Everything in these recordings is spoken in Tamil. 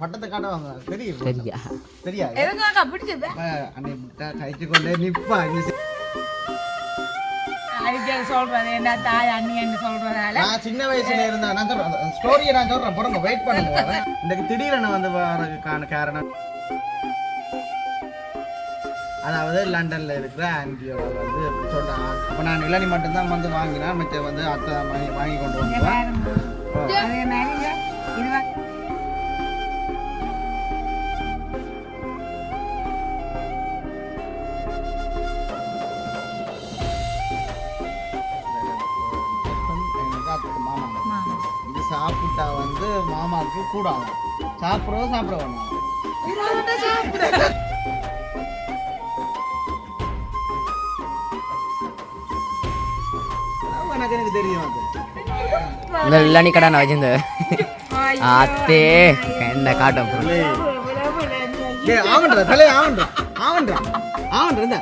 பட்டத்தை காட்டுவாங்க தெரியும் சரியா தெரியா எதுக்காக பிடிச்சது அன்னை முட்டை கழிச்சு கொண்டே நிப்பா சொல்றது என்ன தாய் அண்ணி என்று சொல்றதால? நான் சின்ன வயசுல இருந்த நான் சொல்றேன் ஸ்டோரியை நான் சொல்றேன். பொறுங்க வெயிட் பண்ணுங்க. இன்னைக்கு திடீரென வந்து வரதுக்கான காரணம். அதாவது லண்டன்ல இருக்கிற ஆன்டியோட வந்து சொல்றேன் அப்ப நான் இளநி மட்டும்தான் வந்து வாங்கினேன். மற்ற வந்து அத்தை வாங்கி வாங்கி கொண்டு வந்துவேன் மாமாவுக்கு கூடாது? சாப்பிட்றதோ சாப்பிட வேணாம். எனக்கு தெரியும் கடை நான் வச்சிருந்த. ஆத்தே என்ன காட்டும் ஆவன்றா தலை ஆவன்றா ஆவன்றா ஆவன்றா இந்த.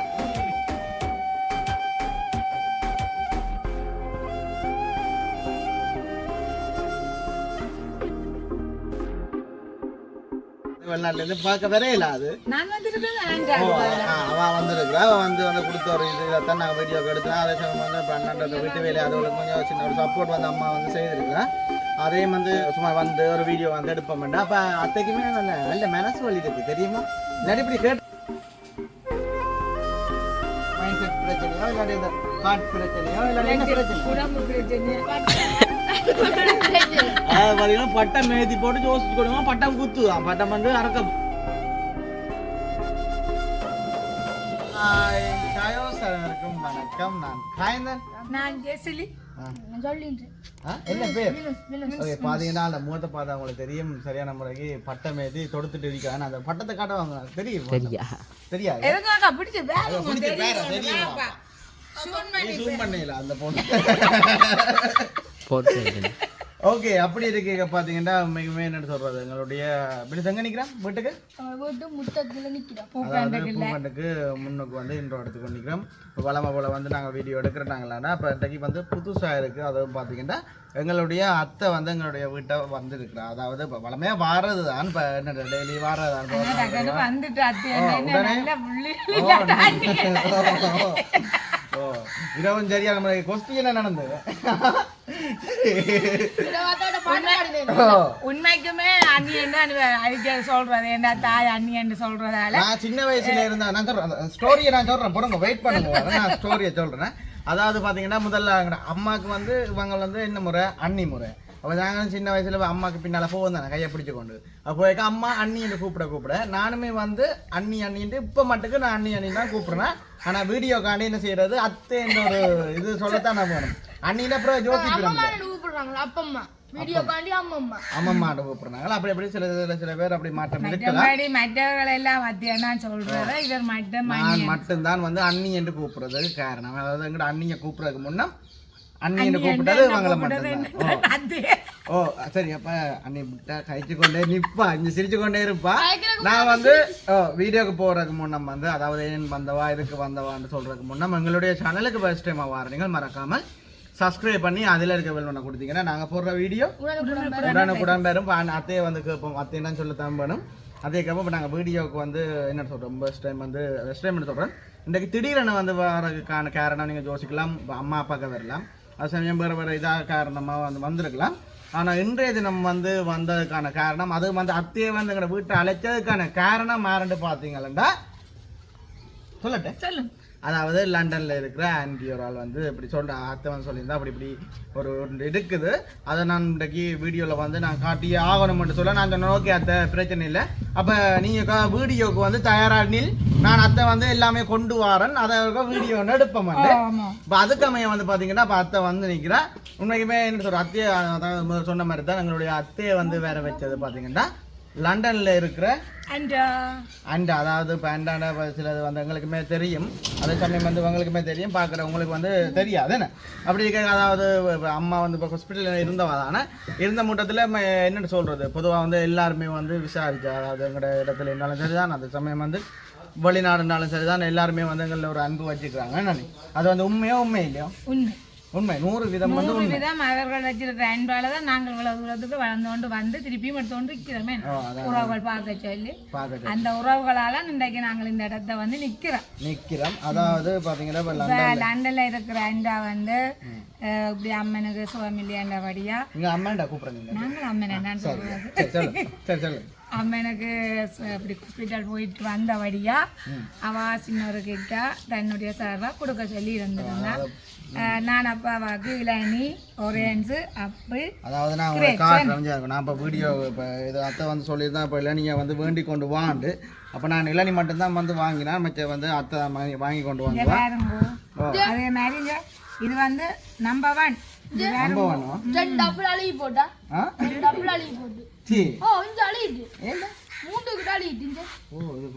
வெளிநாட்டுல இருந்து பார்க்க வரையில அது. நான் வந்துருக்கேன் ஓ, ஆண்டாள் ஆ, அவ வந்திருக்கிறா. அவ வந்து வந்து கொடுத்த ஒரு இது இதைத்தான் நாங்கள் வீடியோக்கு எடுத்தோம். அதே சமயம் வந்து இப்போ அண்ணன் வீட்டு வேலை அதுகளுக்கு கொஞ்சம் சின்ன ஒரு சப்போர்ட் வந்து அம்மா வந்து செய்திருக்கிறா. அதையும் வந்து சும்மா வந்து ஒரு வீடியோ வந்து எடுப்போம்டா அப்போ அத்தைக்குமே நல்ல நல்ல மனசு வலி இருக்கு தெரியுமா? இல்லாட்டி இப்படி கேட்டு மைண்ட் செட் பிரச்சனையோ இல்லாட்டி இந்த ஹார்ட் பிரச்சனையோ இல்லாட்டி என்ன பிரச்சனை? உடம்பு பிரச்சனை அதாவது பார்த்தீங்கன்னா பட்டம் மேதி போட்டு யோசிச்சு கொடுங்க. பட்டம் குத்துதான் பட்டம் வந்து சாயோ சாருக்கும் வணக்கம். நான் காயந்தன் நான் ஜெசிலி என்ன பேர்? ஓகே பாத்தீங்கன்னா அந்த முகத்தை பார்த்தா உங்களுக்கு தெரியும். சரியான முறைக்கு பட்டம் ஏதி தொடுத்துட்டு இருக்காங்க. அந்த பட்டத்தை காட்டுவாங்க தெரியும்? தெரியாது எதுக்காக பிடிச்ச பேரா தெரியுமா? அந்த பொண்ணு. ஓகே அப்படி இருக்கீங்க பாத்தீங்கன்னா மிகமே என்ன சொல்றது எங்களுடைய இப்படி தங்க நிக்கிறேன் வீட்டுக்கு? வீட்டு முத்தத்துல பூங்கண்டுக்கு முன்னுக்கு வந்து இன்றோ எடுத்து நிற்கிறோம் வளமை போல் வந்து நாங்கள் வீடியோ எடுக்கிறனாங்களான்னா இப்போ இன்றைக்கு வந்து புதுசாக இருக்குது அதுவும் பார்த்தீங்கன்னா எங்களுடைய அத்தை வந்து எங்களுடைய வீட்டை வந்திருக்கிறா. அதாவது இப்போ வளமையாக வாரது தான் இப்போ என்ன டெய்லி வாரது தான் வந்துட்டு அத்தியா உடனே? நல்ல புள்ளி. ஓ இரவும் சரியா நம்ம கொஸ்டின் என்ன நடந்தது? உண்மைக்குமே அண்ணி என்ன அடிக்க சொல்றது? என்ன தாய் அண்ணி என்று சொல்றதால? நான் சின்ன வயசுல இருந்த நான் சொல்றேன் ஸ்டோரியை நான் சொல்றேன். பொறுங்க வெயிட் பண்ணுங்க நான் ஸ்டோரியை சொல்றேன். அதாவது பாத்தீங்கன்னா முதல்ல அம்மாவுக்கு வந்து இவங்க வந்து என்ன முறை? அண்ணி முறை. அப்போ நாங்களும் சின்ன வயசுல அம்மாவுக்கு பின்னால் போவோம் தானே கையை பிடிச்சு கொண்டு. அப்போ அம்மா அண்ணி கூப்பிட கூப்பிட நானுமே வந்து அண்ணி அண்ணின்ட்டு இப்போ மட்டுக்கு நான் அண்ணி அண்ணி தான் கூப்பிடுறேன். ஆனால் வீடியோ காண்டி என்ன செய்யறது? அத்தை ஒரு இது சொல்லத்தான் நான் போகணும் அண்ணில அப்புறம் ஜோசிக்கிறோம் அப்பம்மா. வீடியோ காண்டி அம்மம்மா. அப்படி அப்படி சில சில சில பேர் அப்படி மாற்றம் இருக்கலாம். மற்றவர்கள் எல்லாம் அத்தியா சொல்றது இவர் மட்டும் நான் மட்டும்தான் வந்து அண்ணி என்று கூப்பிடுறதுக்கு காரணம். அதாவது எங்கட அண்ணியை கூப்பிடுறதுக்கு முன்ன அண்ணி என்று கூப்பிட்டது இவங்களை மட்டும்தான். ஓ. சரி அப்ப அண்ணி முட்டை கழிச்சு கொண்டே நிப்பா. இங்க சிரிச்சு கொண்டே இருப்பா நான் வந்து ஓ, வீடியோக்கு போறதுக்கு முன்னம் வந்து அதாவது ஏன் வந்தவா இதுக்கு வந்தவான்னு சொல்றதுக்கு முன்னம் எங்களுடைய சேனலுக்கு ஃபர்ஸ்ட் டைம் வாரீங்க மறக்காமல் சப்ஸ்கிரைப் பண்ணி அதில் இருக்க வெல் பண்ண கொடுத்தீங்கன்னா நாங்கள் போடுற வீடியோ உடனுக்குடன் அண்ண- அத்தையை வந்து கேட்போம். அத்தை என்ன சொல்ல தான் வேணும் அதே கேட்போம். இப்போ நாங்கள் வீடியோவுக்கு வந்து என்ன சொல்கிறோம் ஃபர்ஸ்ட் டைம் வந்து ஃபர்ஸ்ட் டைம் சொல்கிறேன் இன்றைக்கு திடீரென வந்து வரதுக்கான காரணம் நீங்கள் யோசிக்கலாம். அம்மா அப்பாக்க வரலாம். அது சமயம் வேறு வேறு இதாக காரணமாக வந்து வந்திருக்கலாம். ஆனால் இன்றைய தினம் வந்து வந்ததுக்கான காரணம் அது வந்து அத்தையை வந்து எங்களோட வீட்டை அழைச்சதுக்கான காரணம் மாறண்டு பார்த்தீங்களா சொல்லட்டேன் சொல்லுங்க. அதாவது லண்டன்ல இருக்கிற ஒரு ஆள் வந்து இப்படி சொல்ற அத்தை வந்து சொல்லியிருந்தா அப்படி இப்படி ஒரு இருக்குது. அதை நான் இன்றைக்கு வீடியோவில் வந்து நான் காட்டியே ஆகணும்னு சொல்ல நான் சொன்னேன் ஓகே அத்தை பிரச்சனை இல்லை. அப்போ நீங்கள் வீடியோக்கு வந்து தயாரானில் நான் அத்தை வந்து எல்லாமே கொண்டு வரேன். அதை வீடியோ எடுப்பேன் வந்து. இப்போ அதுக்கமைய வந்து பார்த்தீங்கன்னா இப்போ அத்தை வந்து நிற்கிறா உண்மைக்குமே என்ன சொல்ற அத்தையை அதாவது சொன்ன மாதிரி தான் எங்களுடைய அத்தையை வந்து வேற வச்சது பார்த்தீங்கன்னா லண்டன்ல இருக்கிற அண்ட் அண்ட் அதாவது இப்போ அண்டான சிலது வந்து எங்களுக்குமே தெரியும். அதே சமயம் வந்து உங்களுக்குமே தெரியும் பார்க்குறவங்களுக்கு வந்து தெரியாது என்ன? அப்படி இருக்க அதாவது அம்மா வந்து இப்போ ஹாஸ்பிட்டலில் இருந்தவா தானே இருந்த மூட்டத்தில் என்னென்னு சொல்கிறது பொதுவாக வந்து எல்லாருமே வந்து விசாரிச்சா அதாவது எங்களோட இடத்துல இருந்தாலும் சரிதான் அதே சமயம் வந்து வெளிநாடுனாலும் சரிதான் எல்லாருமே வந்து எங்களில் ஒரு அன்பு வச்சுக்கிறாங்க என்ன அது வந்து உண்மையோ உண்மை இல்லையோ? உண்மை. உண்மை. நூறு வீதம் வந்து நூறு விதம் அவர்கள் வச்சிருக்கிற அன்பால தான் நாங்கள் இவ்வளவு தூரத்துக்கு வளர்ந்து கொண்டு வந்து திருப்பியும் எடுத்து கொண்டு இருக்கிறோமே. உறவுகள் பார்க்க சொல்லி. அந்த உறவுகளால இன்றைக்கு நாங்கள் இந்த இடத்த வந்து நிக்கிறோம் நிக்கிறோம் அதாவது பாத்தீங்கன்னா லண்டன்ல. இருக்கிற அண்டா வந்து இப்படி அம்மனுக்கு சுவமில்லையாண்டபடியா நீங்க. அம்மாண்டா கூப்பிடுறீங்க நாங்கள் அம்மன் என்னன்னு சொல்றது அம்மனுக்கு இப்படி ஹாஸ்பிட்டல் போயிட்டு வந்தபடியா அவ சின்னவர் கிட்ட தன்னுடைய சார்பா கொடுக்க சொல்லி இருந்திருந்தான் அஹ், நான் அப்பாவாக்கு இளநி ஒரேஞ்சு அப்பிள் அதாவது நான் உங்களுக்கு காட்டுறேன் இருக்கும் நான் இப்போ வீடியோ இப்போ இது அத்தை வந்து சொல்லியிருந்தேன் இப்போ இளநியை வந்து வேண்டி கொண்டு வாண்டு. அப்போ நான் இளநி மட்டும்தான் வந்து வாங்கினேன். மற்ற வந்து அத்தை வாங்கி வாங்கி கொண்டு வாங்குவேன் பாருங்க அதே மாதிரி இது வந்து நம்பர் ஒன் வேணும் ரெண்டு டப்புல அழுகி போட்டா? டப்புல அழுகி போட்டு. ஓ இங்க அழுகிட்டு. இது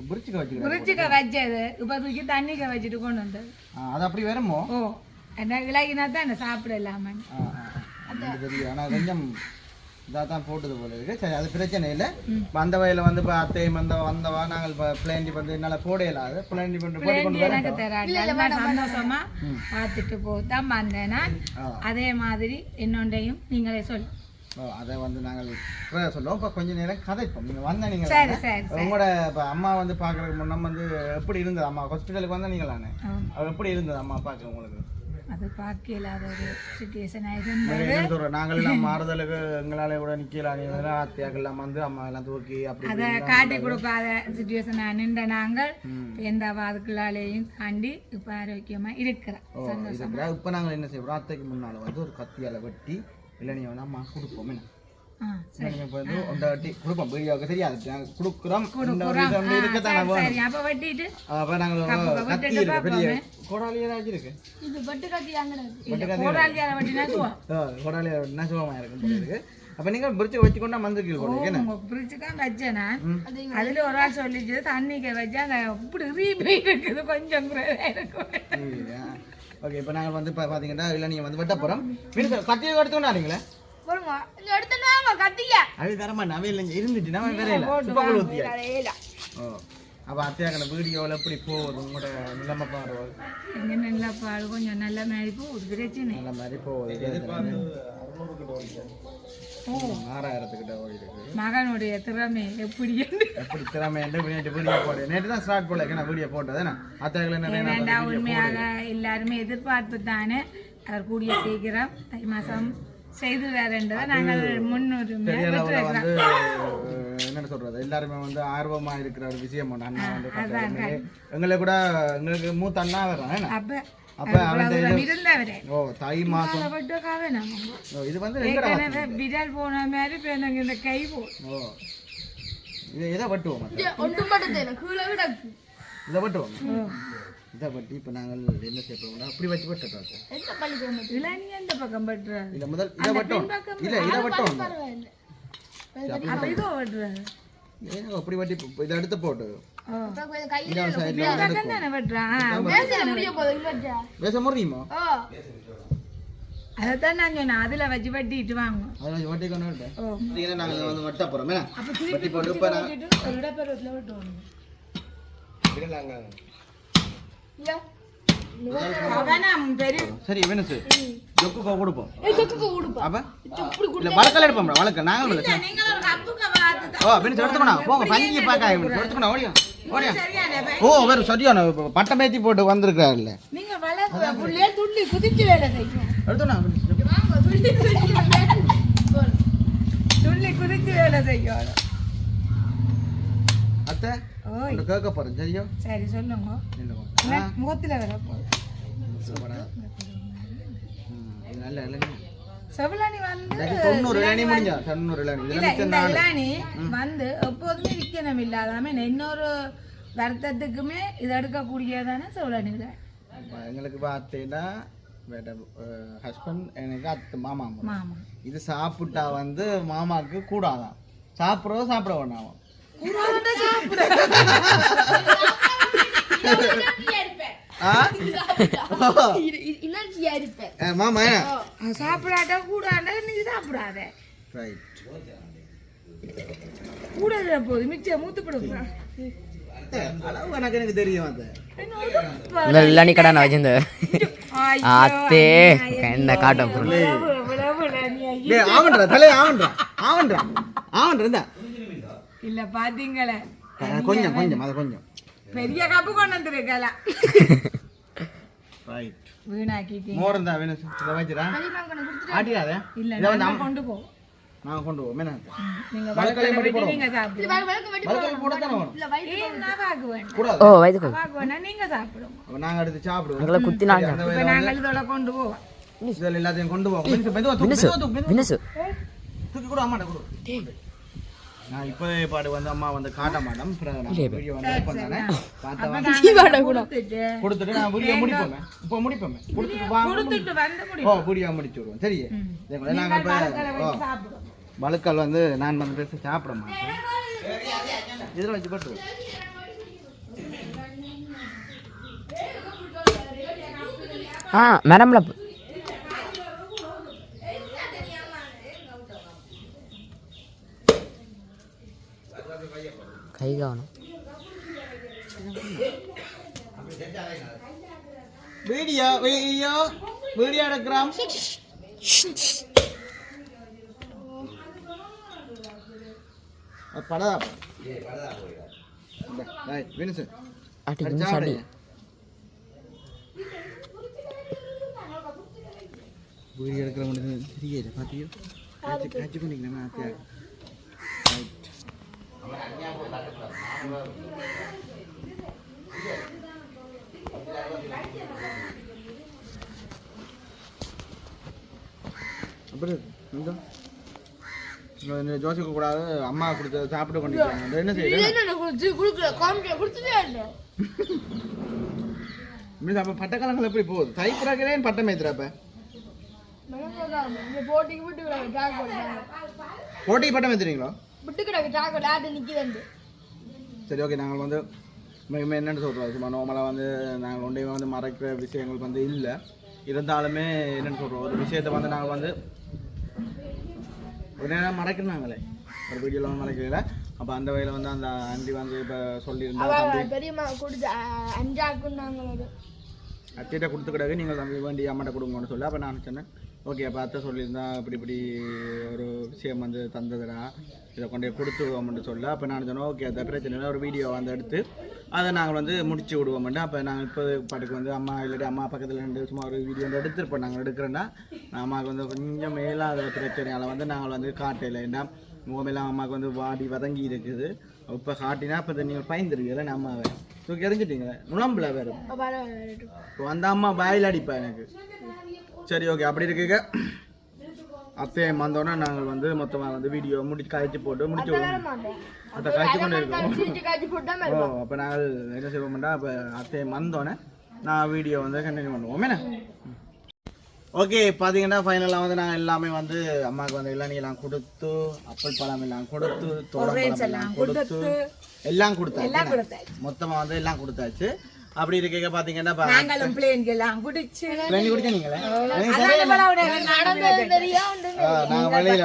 பிரிச்சுக்க வச்சுக்கிறேன் குறிச்சிக்க வச்சது இப்ப தூக்கி தண்ணிக்க வச்சுட்டு கொண்டு வந்தது. அது அப்படி வருமோ ஓ. என்ன இலகினா தான் சாப்பிட இல்லாம. ஆ ஆ, ஆ. எனக்கு தெரியும். ஆனால் கொஞ்சம் இதாக தான் போட்டது போல இருக்கு. சரி அது பிரச்சனை இல்லை. அந்த வயலில் வந்து இப்போ அத்தையும் வந்த வந்தவா நாங்கள் இப்போ பிளேண்டி வந்து என்னால் போட இயலாது பிளேண்டி பண்ணி போட்டு கொண்டு எனக்கு சந்தோஷமா பார்த்துட்டு போதான் வந்தேன் நான் ஆ. அதே மாதிரி என்னொண்டையும் நீங்களே சொல்லு ஓ, அதை வந்து நாங்கள் சொல்லுவோம். இப்போ கொஞ்ச நேரம் கதைப்போம். நீங்கள் வந்த நீங்கள் சரி சரி உங்களோட இப்போ அம்மா வந்து பார்க்குறதுக்கு முன்னம் வந்து எப்படி இருந்தது? அம்மா ஹாஸ்பிட்டலுக்கு வந்தால் நீங்களானே? ஆம். அது எப்படி இருந்தது? அம்மா பார்க்க உங்களுக்கு? அது பார்க்க இல்லாத ஒரு சுச்சுவேஷனாக இருந்தது. மாறுதலுக்கு எங்களால் கூட நிற்கலாம் எல்லாம் வந்து அம்மா எல்லாம் தூக்கி அதை காட்டி கொடுக்காத சுச்சுவேஷன் நின்ற நாங்கள் எந்த வாதுக்குள்ளாலேயும் தாண்டி இப்போ ஆரோக்கியமா இருக்கிறோம் இப்போ நாங்கள் என்ன செய்வோம் அத்தைக்கு முன்னால் வந்து ஒரு கத்தியால் வெட்டி வந்து அம்மா கொடுப்போம் என்ன? இப்போ வந்து ஒன்றை வெட்டி கொடுப்போம். வீடியோவுக்கு தெரியாது. நாங்கள் கொடுக்குறோம். இந்த ஒரு இது வந்து இருக்கத்தானே வேணும் சரி அப்போ நாங்கள் கத்தி இருக்கு பெரிய கோடாலி ஏதாச்சும் இருக்கு. கோடாலி என்ன சுகமாக இருக்கு. என்ன? பிரிச்சு தான் வச்சேன்? நான் அதுல ஒரு ஆள் சொல்லிச்சு தண்ணிக்கு வச்சா அந்த இப்படி ரீபெயின் இருக்குது கொஞ்சம் இருக்கும். ஓகே இப்போ நாங்கள் வந்து பார்த்தீங்கன்னா இல்லை நீங்கள் வந்து வெட்ட போகிறோம் கத்தியை எடுத்துக்கொண்டாடிங்களே பாருங்க. இங்க எடுத்துனாங்க கத்திக்க. அது தரமா நவே இல்லை இருந்துட்டு நம்ம வேற இல்லை. சுப்பக்குழு ஊற்றியா அடையல ஓ அப்போ அத்தையாக்கிற வீடியோவில் எப்படி போகுது? உங்களோட நிலைமை பாருவது எங்க நல்ல பால் கொஞ்சம் நல்ல மாதிரி போகுது பிரச்சனை நல்ல மாதிரி போகுது. ஆறாயிரத்துக்கிட்ட ஓடி இருக்கு மகனுடைய திறமை எப்படி என்று. எப்படி திறமை என்று நேற்று வீடியோ போடு. நேற்று தான் ஸ்டார்ட் போடல. நான் வீடியோ போட்டது? என்ன? அத்தைகளை நிறைய நாள் ஏனெண்டா உண்மையாக எல்லாருமே எதிர்பார்ப்பு தானே அவர் கூடிய சீக்கிரம் தை மாசம் செய்து வேறன்றதை நாங்கள் முன்னுரிமை என்னன்னு சொல்றது எல்லாருமே வந்து ஆர்வமா இருக்கிற ஒரு விஷயம். அண்ணா வந்து கட்டுறது. எங்களை கூட எங்களுக்கு மூத்த அண்ணா வர்றான் என்ன? அப்ப அவன் ஓ தை மாசம். இது வந்து விரல் போன மாதிரி இப்போ எனக்கு இந்த கை போ. ஓ இதை வெட்டுவோம் கிடக்கு இதை வெட்டுவோம். இதை வெட்டி இப்போ நாங்கள் என்ன செய்ய போகிறோம்னா அப்படி வச்சு எந்த பள்ளிக்கூடம் இல்லை நீ எந்த பக்கம் பட்டுறாரு இல்லை முதல் இதை வெட்டோம். இல்லை இதை வெட்டோம். அப்ப இதோ ஏன் அப்படி வெட்டி இதை எடுத்து போட்டு பேச முடியுமா? நான் சொன்னேன் அதுல வச்சு வெட்டிட்டு வாங்க. வச்சு வெட்டி கொண்டு வந்து வெட்ட அப்ப போட்டு ஒரு பெரிய சரி வேணும் சார் ஜொக்கு கொடுப்போம். இதுக்கு கொடுப்பா அப்போ? இல்லை வழக்கல் எடுப்போம் வழக்க. நாங்கள் இல்லை சார் நீங்கள் ஒரு கப்புக்கு பார்த்து ஓ அப்படின்னு எடுத்துக்கணும் போங்க பஞ்சி பார்க்க எடுத்துக்கணும் ஓடியா? ஓடியா சரியான பை- ஓ வேறு சரியான பேத்தி போட்டு வந்திருக்காருல்ல துள்ளி குதிச்சு வேலை செய்யும். எடுத்தோண்ணா துள்ளி குதிச்சு வேலை செய்யும். அத்தை? ஒன்று கேட்க போகிறேன் சரியா? சரி சொல்லுங்க. முகத்துல வர நல்ல இளநீ. செவலானி வந்து தொண்ணூறு இளநீ முடிஞ்சா? தொண்ணூறு இளநீ. வந்து எப்போதுமே விற்கணும் இல்லாதாம இன்னொரு வருத்தத்துக்குமே இது எடுக்கக்கூடியதானே இளநி. எங்களுக்கு பார்த்தீங்கன்னா ஹஸ்பண்ட் எனக்கு அத்தை மாமா. மாமா. இது சாப்பிட்டா வந்து மாமாக்கு கூடாதான். சாப்பிட்றதோ சாப்பிட வேணாம். கூடாதுன்னா சாப்பிடு. ஆ? இனர்ஜியா இருப்பேன் ஏ, மாமா அது சாப்பிடாட்டா கூடாண்டா நீ சாப்பிடாத. கூடாது போகுது மிச்சம் மூத்து போடுங்க எனக்கு எனக்கு தெரியும் அது. இந்த இளநீ கடை நான் வச்சிருந்தேன். ஐயோ, அத்தே அநியாயம். கண்ட காட்டும் ஆவன்றா தலையை ஆவன்றா ஆவன்றா ஆவன்றா இல்ல பாத்தீங்களே கொஞ்சம் கொஞ்சம் அது கொஞ்சம் பெரிய கப்பு கொண்டு வந்துருக்கல ரைட் வீணாக்கிட்டீங்க மோர் இருந்தா வேணும் இதை வச்சுடா ஆட்டிடாதே இல்ல இதை நான் கொண்டு போ நான் கொண்டு போவோம் என்ன நீங்க வழக்கலை மட்டும் போடுவோம். நீங்க சாப்பிடுங்க வழக்கல் போட தானே வேணும் ஏய், நான் வாக்கு கூடாது ஓ வாக்கு வேணா நீங்க சாப்பிடுங்க அப்ப நாங்க எடுத்து சாப்பிடுவோம் அங்கே குத்தி நாங்க இப்ப நாங்கள் இதோட கொண்டு போவோம் இதில் எல்லாத்தையும் கொண்டு போவோம் மெதுவா தூக்கு, மெதுவா தூக்கு, மெதுவா தூக்கி கூட அம்மாட்ட கொடு நான் இப்போ பாடு வந்து அம்மா வந்து காட்ட நான் வீடியோ வந்து அப்ப நாங்கள் கொடுத்துட்டு. நான் வீடியோ முடிப்போமே? இப்போ முடிப்போமே? கொடுத்துட்டு வா கொடுத்துட்டு வந்து முடி ஓ வீடியோ முடிச்சு விடுவோம். சரி. இதே போல நாங்கள் இப்போ வழுக்கல் வந்து நான் வந்து பேச சாப்பிட மாட்டேன். இதில் வச்சு பட்டு ஆ மேடம்ல கை கவனம் வீடியோ வீடியோ வீடியோ எடுக்கிறோம் படதா அடி வீடியோ எடுக்கிற முடியும் தெரியல பார்த்தியோ காய்ச்சி காய்ச்சி பண்ணிக்கலாம் ஆத்தியா அப்படி இந்த ஜோசிக்க கூடாது அம்மா கொடுத்த சாப்பிட்டு கொண்டு என்ன இல்ல மீன்ஸ் அப்போ பட்டக்காலங்கள் எப்படி போகுது தை பிறகுறேன் பட்டம் ஏத்துறப்ப இந்த போட்டிக்கு போட்டிக்கு பட்டம் ஏத்துறீங்களோ சரி ஓகே நாங்கள் வந்து என்னென்னு சொல்கிறோம் சும்மா நார்மலாக வந்து நாங்கள் ஒன்றையுமே வந்து மறைக்கிற விஷயங்கள் வந்து இல்லை. இருந்தாலுமே என்னென்னு சொல்கிறோம் ஒரு விஷயத்தை வந்து நாங்கள் வந்து ஒரு நேரம் மறைக்கிறாங்களே ஒரு வீடியோவில் வந்து மறைக்கல. அப்போ அந்த வகையில் வந்து அந்த ஆண்டி வந்து இப்போ சொல்லியிருந்தா தம்பி பெரியம்மா கொடுத்து அஞ்சாக்கும் நாங்களோட அத்தியிட்ட கொடுத்து கிடக்கு நீங்கள் தம்பி வேண்டி அம்மாட்ட கொடுங்கன்னு சொல்லி அப்போ நான் சொன்னேன். ஓகே அப்போ அத்தை சொல்லியிருந்தா இப்படி இப்படி ஒரு விஷயம் வந்து தந்ததுடா. இதை கொண்டு போய் கொடுத்து விடுவோம்னு சொல்ல. அப்போ நான் சொன்னேன் ஓகே அதை பிரச்சனை இல்லை. ஒரு வீடியோ வந்து எடுத்து அதை நாங்கள் வந்து முடிச்சு விடுவோம்ட்டு அப்போ நாங்கள் இப்போ பாட்டுக்கு வந்து அம்மா இல்லாட்டி அம்மா பக்கத்தில் ரெண்டு சும்மா ஒரு வீடியோ வந்து எடுத்துருப்போம். நாங்கள் எடுக்கிறேன்னா அம்மாவுக்கு வந்து கொஞ்சம் மேலாத பிரச்சனையால் வந்து நாங்கள் வந்து காட்டையில் ஏன்னா முகமெல்லாம் அம்மாவுக்கு வந்து வாடி வதங்கி இருக்குது. இப்போ காட்டினா இப்போ நீங்கள் பயந்துருக்கீங்களே அம்மாவை. தூக்கி எறிஞ்சிட்டீங்களே? நுழம்புல வேறு. இப்போ அந்த அம்மா வாயில் அடிப்பா எனக்கு. சரி ஓகே அப்படி இருக்குங்க. அத்தையை வந்தோடனே நாங்கள் வந்து மொத்தமாக வந்து வீடியோ முடிச்சு காய்ச்சி போட்டு முடிச்சு அத்தை காய்ச்சி கொண்டு இருக்கோம் ஓ அப்போ நாங்கள் என்ன செய்வோம்டா அப்போ அத்தையை வந்தோடனே நான் வீடியோ வந்து கண்டினியூ பண்ணுவோம். என்ன? ஓகே பார்த்தீங்கன்னா ஃபைனலாக வந்து நாங்கள் எல்லாமே வந்து அம்மாவுக்கு வந்து இளநீ எல்லாம் கொடுத்து அப்பல் பழம் எல்லாம் கொடுத்து தோடம் எல்லாம் கொடுத்து எல்லாம் கொடுத்தாச்சு. மொத்தமாக வந்து எல்லாம் கொடுத்தாச்சு. அப்படி இருக்க பார்த்தீங்கன்னா இப்ப நாங்களும் பிள்ளைங்க எல்லாம் குடிச்சு இளநீ குடிச்ச நீங்களே? நடந்தது? தெரியும் ஆ, நாங்க வழியில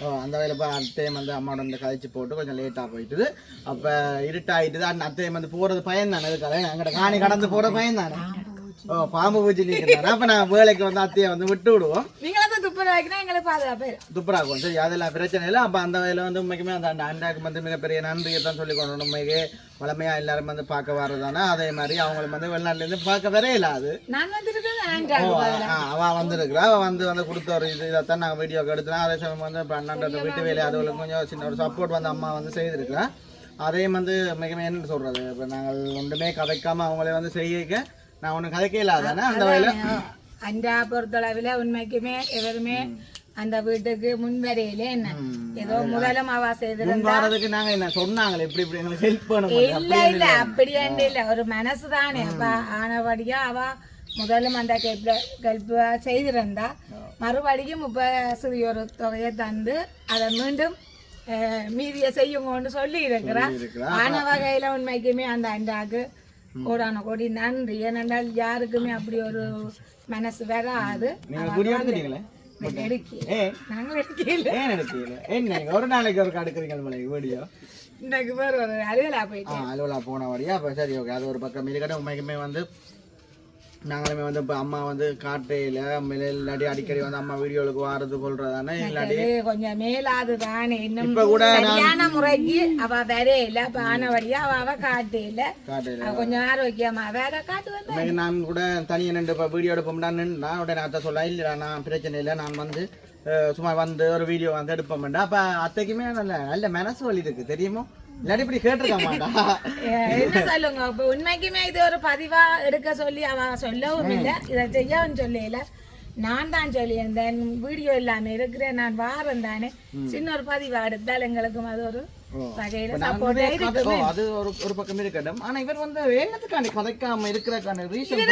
ஓ அந்த வேலை இப்போ அத்தையம் வந்து அம்மாவோட வந்து கழிச்சு போட்டு கொஞ்சம் லேட்டாக போயிட்டுது. அப்போ இருட்டாயிட்டுது. அந்த அத்தையம் வந்து போகிறது பயன் தானே இருக்காது எங்கிட்ட காணி கடந்து போகிற பயன் தானே பாம்பு பூச்சி நீக்கிறாரு அப்போ நான் வேலைக்கு வந்து அத்தையை வந்து விட்டு விடுவோம் துப்புராக்கும் சரி அதெல்லாம் பிரச்சனை இல்லை. அப்போ அந்த வகையில் வந்து உண்மைக்குமே அந்த அண்டாக்கு வந்து மிகப்பெரிய நன்றியை தான் சொல்லி கொண்டு உண்மைக்கு வளமையாக எல்லாரும் வந்து பார்க்க வர்றதானே அதே மாதிரி அவங்களுக்கு வந்து வெளிநாட்டிலேருந்து பார்க்க வரே இல்லை அது. நான் வந்துட்டு ஓ, ஆ, அவ வந்திருக்கிறா. அவ வந்து வந்து கொடுத்த ஒரு இது இதைத்தான் நாங்கள் வீடியோக்கு எடுத்தோம் அதே சமயம் வந்து இப்போ அண்ணாண்ட வீட்டு வேலை அதுகளுக்கு கொஞ்சம் சின்ன ஒரு சப்போர்ட் வந்து அம்மா வந்து செய்திருக்கிறா. அதையும் வந்து மிக என்ன சொல்றது? இப்போ நாங்கள் ஒன்றுமே கதைக்காம அவங்களே வந்து செய்ய நான் ஒன்றும் கதைக்கே இல்லாதானே அந்த வகையில்? அஞ்சா பொறுத்தளவில் உண்மைக்குமே எவருமே அந்த வீட்டுக்கு முன்வரையில என்ன? ஏதோ முதலும் அவ செய்திருந்தா முன் வாரதுக்கு நாங்கள் என்ன சொன்னாங்களே? இப்படி இப்படி எங்களுக்கு ஹெல்ப் பண்ண இல்ல இல்ல. அப்படியாண்டு இல்ல. ஒரு மனசு தானே அப்ப ஆனபடியா அவ முதலும் அந்த கெல்ப கெல்ப செய்திருந்தா மறுபடியும் இப்ப சிறிய ஒரு தொகையை தந்து அதை மீண்டும் மீதிய செய்யுங்கன்னு சொல்லி இருக்கிறா. ஆன வகையில உண்மைக்குமே அந்த அண்டாக்கு கோடான கோடி நன்றி. ஏனென்றால் யாருக்குமே அப்படி ஒரு மனசு வராது. ஒரு நாளைக்கு ஒரு எடுக்கிறீங்க மலை வீடியோ? இன்னைக்கு பேர் ஒரு அலுவலா போயிட்டு அலுவலா போன வழியா? அப்போ சரி ஓகே அது ஒரு பக்கம். இருக்கட்டும் உண்மைக்குமே வந்து நாங்களுமே வந்து இப்போ அம்மா வந்து காட்டையில இல்லாட்டி அடிக்கடி வந்து அம்மா வீடியோவுக்கு வாரது கொள்றதானே இல்லாட்டி கொஞ்சம் மேலாது தானே இன்னும் கூட சரியான முறைக்கு அவ வரையில இப்ப ஆனபடியா அவ காட்டையில. காட்டையில. கொஞ்சம் ஆரோக்கியமா வேற காட்டு நான் கூட தனியாக நின்று இப்போ வீடியோ எடுப்போம்டா நான் உடனே அத்தை சொல்ல இல்லை நான் பிரச்சனை இல்லை நான் வந்து சும்மா வந்து ஒரு வீடியோ வந்து எடுப்போம்டா. அப்போ அத்தைக்குமே நல்ல நல்ல மனசு வலி இருக்கு தெரியுமோ? இல்லாட்டி இப்படி கேட்டிருக்க சொல்லுங்க? உண்மைக்குமே இது ஒரு பதிவா எடுக்க சொல்லி அவ சொல்லவும் இல்ல. இதை செய்யவும் சொல்லல நான் தான் சொல்லியிருந்தேன். வீடியோ இல்லாம இருக்கிறேன். நான் வாரம் தானே. சின்ன ஒரு பதிவா எடுத்தால் எங்களுக்கும் அது ஒரு அது ஒரு ஒரு பக்கம் இருக்கட்டும். ஆனா இவர் வந்து என்னத்துக்காண்டி கதைக்காம இருக்கிறக்கான ரீசன்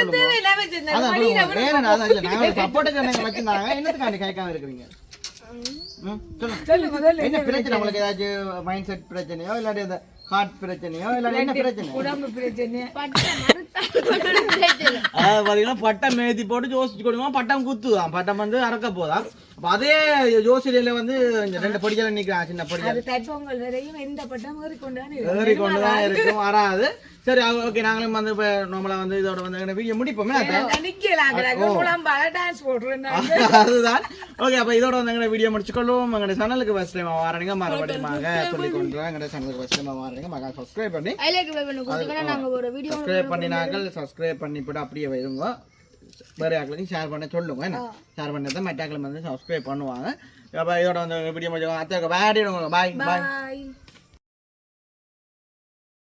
என்னத்துக்காண்டி இருக்கிறீங்க? என்ன பிரச்சனை உங்களுக்கு ஏதாச்சும் மைண்ட் செட் பிரச்சனையோ இல்லாட்டி ஹார்ட் பிரச்சனையோ இல்லாட்டி என்ன பிரச்சனை? உடம்பு பிரச்சனை. அதாவது பாத்தீங்கன்னா பட்டம் மேத்தி போட்டு யோசிச்சு கொடுங்க. பட்டம் குத்துதான். பட்டம் வந்து அறக்க போதான். அப்ப அதே ஜோசியில வந்து இந்த ரெண்டு படிக்கல நிக்கிறான் சின்ன படிக்கல. அது தைப்பொங்கல் வரையும் எந்த பட்டம் ஏறிக்கொண்டு இருக்கும் வராது. சரி ஓகே நாங்களும் வந்து இப்போ நம்மள வந்து இதோட வந்து வீடியோ முடிப்போமே. அதுதான். ஓகே அப்ப இதோட வந்து எங்க வீடியோ முடிச்சுக்கொள்வோம். எங்க சேனலுக்கு ஃபர்ஸ்ட் டைம் வாரீங்க மறுபடியுமாக சொல்லி கொண்டுறோம் எங்க சேனலுக்கு ஃபர்ஸ்ட் டைம் வாரீங்க மகா சப்ஸ்கிரைப் பண்ணி. போய் வீடியோ சப்ஸ்கிரைப் பண்ணினாக்கள் சப்ஸ்கிரைப் பண்ணி போட்டு அப்படியே வைருங்க வேற யாருக்கும் ஷேர் பண்ண சொல்லுங்க என்ன? ஷேர் பண்ணதை மற்றாக்களும் வந்து சப்ஸ்கிரைப் பண்ணுவாங்க. அப்ப இதோட வந்து வீடியோ முடிச்சு அத்தை பாய் பாய் Bye.